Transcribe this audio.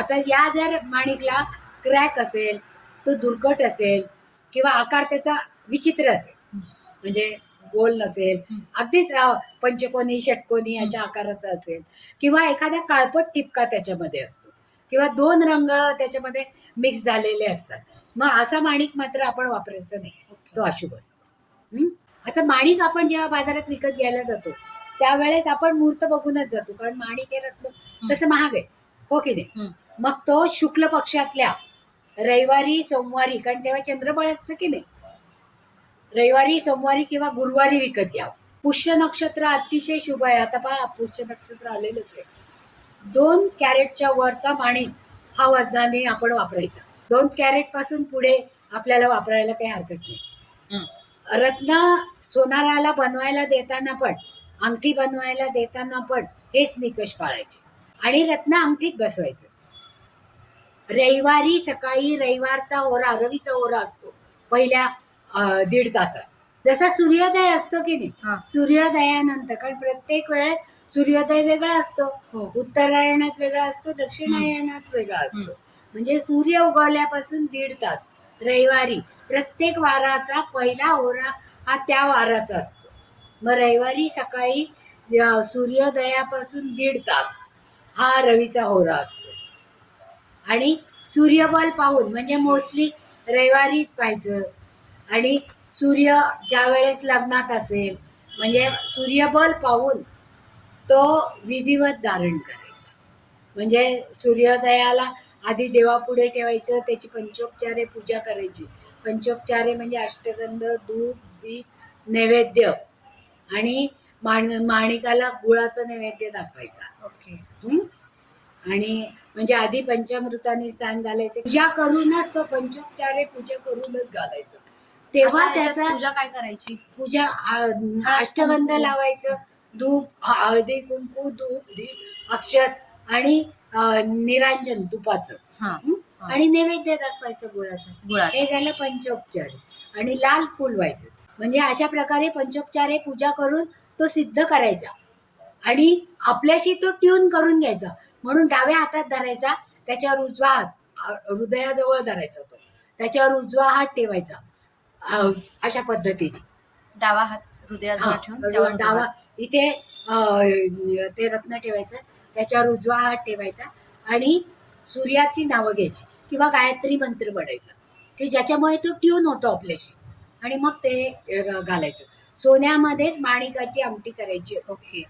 आता या जर माणिकला क्रॅक असेल तो दुर्गट असेल किंवा आकार त्याचा विचित्र असेल. म्हणजे गोल नसेल. अगदीच पंचकोनी षटकोनी अशा आकाराचा असेल किंवा एखाद्या काळपट टिपका त्याच्यामध्ये असतो किंवा दोन रंग त्याच्यामध्ये मिक्स झालेले असतात मग असा माणिक मात्र आपण वापरायचा नाही तो अशुभ असतो? आता माणिक आपण जेव्हा बाजारात विकत घ्यायला जातो त्यावेळेस आपण मूर्त बघूनच जातो कारण माणिक हे रत्न तसं महाग आहे हो की नाही. मग तो शुक्ल पक्षातल्या रविवारी सोमवारी कारण तेव्हा चंद्रबळ असतं की नाही? रविवारी सोमवारी किंवा गुरुवारी विकत घ्यावं. पुष्य नक्षत्र अतिशय शुभ आहे. आता पहा पुष्य नक्षत्र आलेलंच आहे. दोन कॅरेटच्या वरचा माणिक हा वजनाने आपण वापरायचा. दोन कॅरेटपासून पुढे आपल्याला वापरायला काही हरकत नाही. रत्न सोनाराला बनवायला देताना पण अंगठी बनवायला देताना पण हेच निकष पाळायचे. आणि रत्न अंगठीत बसवायचं. रविवारी सकाळी रविवारचा होरा रवीचा होरा असतो. पहिल्या दीड तासात. जसा सूर्योदय असतो की नाही. सूर्योदयानंतर कारण प्रत्येक वेळेत सूर्योदय वेगळा असतो. हो. उत्तरायणात वेगळा असतो दक्षिणायनात वेगळा असतो. म्हणजे सूर्य उगवल्यापासून दीड तास. रविवारी प्रत्येक वाराचा पहिला होरा हा त्या वाराचा असतो. मग रविवारी सकाळी सूर्योदयापासून दीड तास. हा रवीचा होरा असतो. आणि सूर्यबल पाहून म्हणजे मोस्टली रविवारीच पाहायचं. आणि सूर्य ज्या वेळेस लग्नात असेल म्हणजे सूर्यबल पाहून तो विधिवत धारण करायचा. म्हणजे सूर्योदयाला आधी देवापुढे ठेवायचं त्याची पंचोपचारे पूजा करायची. पंचोपचारे म्हणजे अष्टगंध दूध दीप नैवेद्य. आणि माण माणिकाला गुळाचं नैवेद्य दाखवायचा. ओके. हं? आणि म्हणजे आधी पंचामृताने स्नान घालायचं. पूजा करूनच तो पंचोपचारे पूजा करूनच घालायचं. तेव्हा आता त्याचा पूजा काय करायची? पूजा आ- अष्टगंध कुंकू. लावायचं. धूप हळदी कुंकू धूप दीप अक्षत आणि अ, निरांजन तुपाचं. हा. हं? हा. आणि नैवेद्य दाखवायचं गुळाचं. गुळाचं. हे झालं पंचोपचार. आणि लाल फुल व्हायचं म्हणजे अशा प्रकारे पंचोपचारे पूजा करून तो सिद्ध करायचा. आणि आपल्याशी तो ट्यून करून घ्यायचा. म्हणून डाव्या हातात धरायचा त्याच्यावर उजवा हात हृदयाजवळ धरायचा तो. त्याच्यावर उजवा हात ठेवायचा अशा पद्धतीने. डावा हात हृदयाजवळ ठेवून डावा. इथे ते रत्न ठेवायचं त्याच्यावर उजवा हात ठेवायचा आणि सूर्याची नावं घ्यायची किंवा गायत्री मंत्र पडायचा की ज्याच्यामुळे तो ट्यून होतो आपल्याशी. आणि मग ते घालायचं. सोन्यामध्येच माणिकाची आमटी करायची असते. ओके.